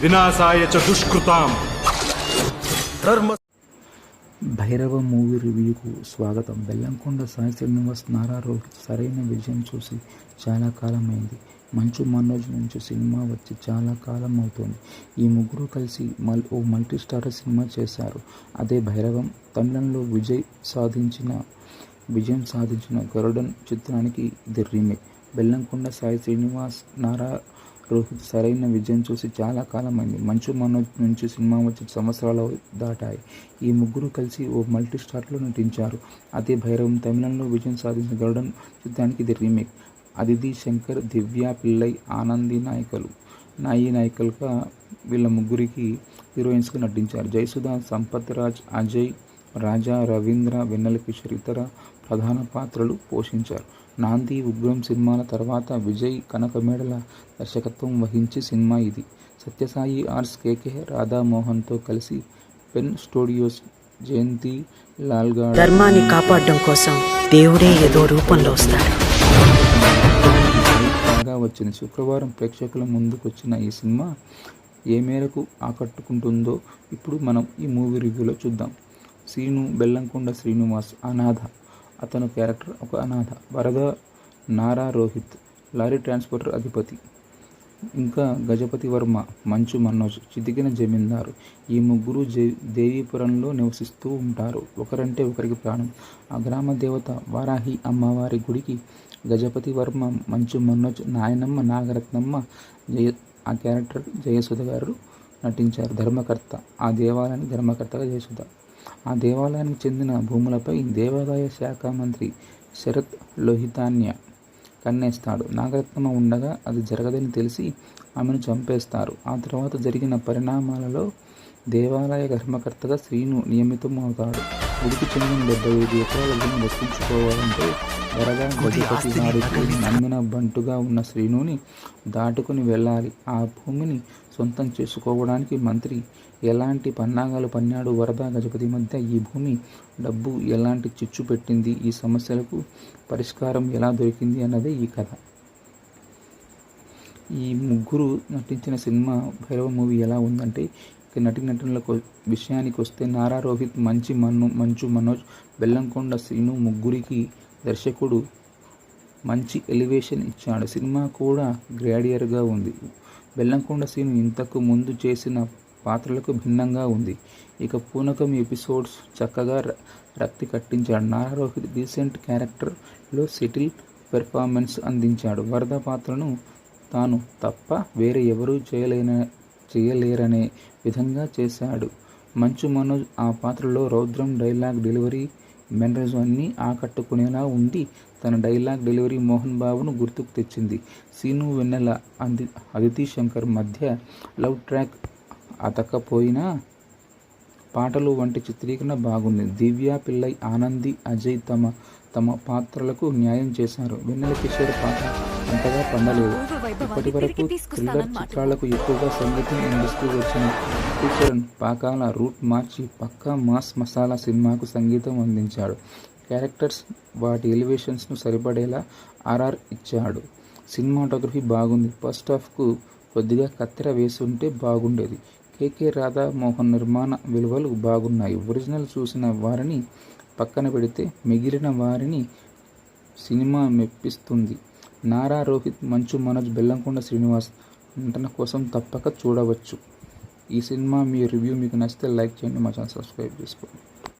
వినాశాయ చ దుష్కృతాం. ధర్మ భైరవ మూవీ రివ్యూకు స్వాగతం. బెల్లంకొండ సాయి శ్రీనివాస్ నారా సరైన విజయం చూసి చాలా కాలమైంది. మంచు మనోజ్ నుంచి సినిమా వచ్చి చాలా కాలం అవుతోంది. ఈ ముగ్గురు కలిసి మల్ ఓ మల్టీ స్టారర్ సినిమా చేశారు. అదే భైరవం తమిళంలో విజయ్ సాధించిన విజయం సాధించిన గరుడన్ చిత్రానికి ఇది రీమేక్. బెల్లంకొండ సాయి శ్రీనివాస్ నారా రోహిత్ సరైన విజయం చూసి చాలా కాలమైంది. మంచు మనోజ్ నుంచి సినిమా వచ్చి సంవత్సరాలు దాటాయి. ఈ ముగ్గురు కలిసి ఓ మల్టీ స్టార్లో నటించారు. అదే భైరవం తమిళంలో విజయం సాధించిన గరుడన్ చిత్రానికి ఇది రీమేక్. అదితి శంకర్ దివ్య పిల్లై ఆనంది నాయకులు. నాయి నాయకులుగా వీళ్ళ ముగ్గురికి హీరోయిన్స్గా నటించారు. జయసుధ సంపత్ రాజ్ అజయ్ రాజా రవీంద్ర వెన్నెల కిషోర్ ఇతర ప్రధాన పాత్రలు పోషించారు. నాంది ఉగ్రం సినిమాల తర్వాత విజయ్ కనకమేడల దర్శకత్వం వహించి సినిమా ఇది. సత్యసాయి ఆర్ట్స్ కేకే రాధామోహన్తో కలిసి పెన్ స్టూడియోస్ జయంతి లాల్గాడ్ ధర్మాన్ని కాపాడడం కోసం దేవుడే ఏదో రూపంలో వస్తాడు. వచ్చింది. శుక్రవారం ప్రేక్షకుల ముందుకు వచ్చిన ఈ సినిమా ఏ మేరకు ఆకట్టుకుంటుందో ఇప్పుడు మనం ఈ మూవీ రివ్యూలో చూద్దాం. శ్రీను బెల్లంకొండ శ్రీనివాస్ అనాథ అతను క్యారెక్టర్ ఒక అనాథ. వరద నారా రోహిత్ లారీ ట్రాన్స్పోర్టర్ అధిపతి. ఇంకా గజపతి వర్మ మంచు మనోజ్ చితికిన జమీందారు. ఈ ముగ్గురు జే దేవీపురంలో నివసిస్తూ ఉంటారు. ఒకరంటే ఒకరికి ప్రాణం. ఆ గ్రామ దేవత వారాహి అమ్మవారి గుడికి గజపతి వర్మ మంచు మనోజ్ నాయనమ్మ నాగరత్నమ్మ జయ ఆ క్యారెక్టర్ జయసుధ గారు నటించారు. ధర్మకర్త. ఆ దేవాలయానికి ధర్మకర్తగా జయసుధ. ఆ దేవాలయానికి చెందిన భూములపై దేవాదాయ శాఖ మంత్రి శరత్ లోహితాన్య కన్నేస్తాడు. నాగరత్నమ ఉండగా అది జరగదని తెలిసి ఆమెను చంపేస్తారు. ఆ తర్వాత జరిగిన పరిణామాలలో దేవాలయ ధర్మకర్తగా శ్రీను నియమితం అవుతాడు గుడికి చెందిన డెబ్బై ఐదు ఎకరాల భూమి దక్కించుకోవాలంటే వరద గజపతి వారికి నమ్మిన బంటుగా ఉన్న శ్రీనుని దాటుకుని వెళ్ళాలి. ఆ భూమిని సొంతం చేసుకోవడానికి మంత్రి ఎలాంటి పన్నాగాలు పన్నాడు వరద గజపతి మధ్య? ఈ భూమి డబ్బు ఎలాంటి చిచ్చు పెట్టింది? ఈ సమస్యలకు పరిష్కారం ఎలా దొరికింది అన్నదే ఈ కథ. ఈ ముగ్గురు నటించిన సినిమా భైరవ మూవీ ఎలా ఉందంటే నటి నటనల విషయానికి వస్తే నారా రోహిత్ మంచి మన్ను మంచు మనోజ్ బెల్లంకొండ శ్రీను ముగ్గురికి దర్శకుడు మంచి ఎలివేషన్ ఇచ్చాడు. సినిమా కూడా గ్రాడియర్గా ఉంది. బెల్లంకొండ శ్రీను ఇంతకు ముందు చేసిన పాత్రలకు భిన్నంగా ఉంది. ఇక పూనకం ఎపిసోడ్స్ చక్కగా రక్తి కట్టించాడు. నారా రోహిత్ డీసెంట్ క్యారెక్టర్లో సెటిల్ పెర్ఫార్మెన్స్ అందించాడు. వరద పాత్రను తాను తప్ప వేరే ఎవరూ చేయలేన చేయలేరనే విధంగా చేశాడు. మంచు మనోజ్ ఆ పాత్రలో రౌద్రం డైలాగ్ డెలివరీ మెనరజు అన్నీ ఆకట్టుకునేలా ఉండి తన డైలాగ్ డెలివరీ మోహన్ బాబును గుర్తుకు తెచ్చింది. సీను వెన్నెల అంది అదితి శంకర్ మధ్య లవ్ ట్రాక్ అతకపోయినా పాటలు వంటి చిత్రీకరణ బాగుంది. దివ్య పిల్లై ఆనంది అజయ్ తమ తమ పాత్రలకు న్యాయం చేశారు. వెన్నెల కిషోర్ పాత్ర అంతగా పండలేదు ఇప్పటి వరకు థ్రిల్లర్ చిత్రాలకు ఎక్కువగా సంగీతం అందిస్తూ వచ్చిన కిషోరన్ పాకాల రూట్ మార్చి పక్కా మాస్ మసాలా సినిమాకు సంగీతం అందించాడు. క్యారెక్టర్స్ వాటి ఎలివేషన్స్ను సరిపడేలా ఆర్ఆర్ ఇచ్చాడు. సినిమాటోగ్రఫీ బాగుంది. ఫస్ట్ హాఫ్కు కొద్దిగా కత్తెర వేసుంటే బాగుండేది. కేకే రాధా మోహన్ నిర్మాణ విలువలు బాగున్నాయి. ఒరిజినల్ చూసిన వారిని పక్కన పెడితే మిగిలిన వారిని సినిమా మెప్పిస్తుంది. నారా రోహిత్ మంచు మనోజ్ బెల్లంకొండ శ్రీనివాస్ నటన కోసం తప్పక చూడవచ్చు. ఈ సినిమా మీ రివ్యూ మీకు నచ్చితే లైక్ చేయండి మా ఛానల్ సబ్స్క్రైబ్ చేసుకోండి.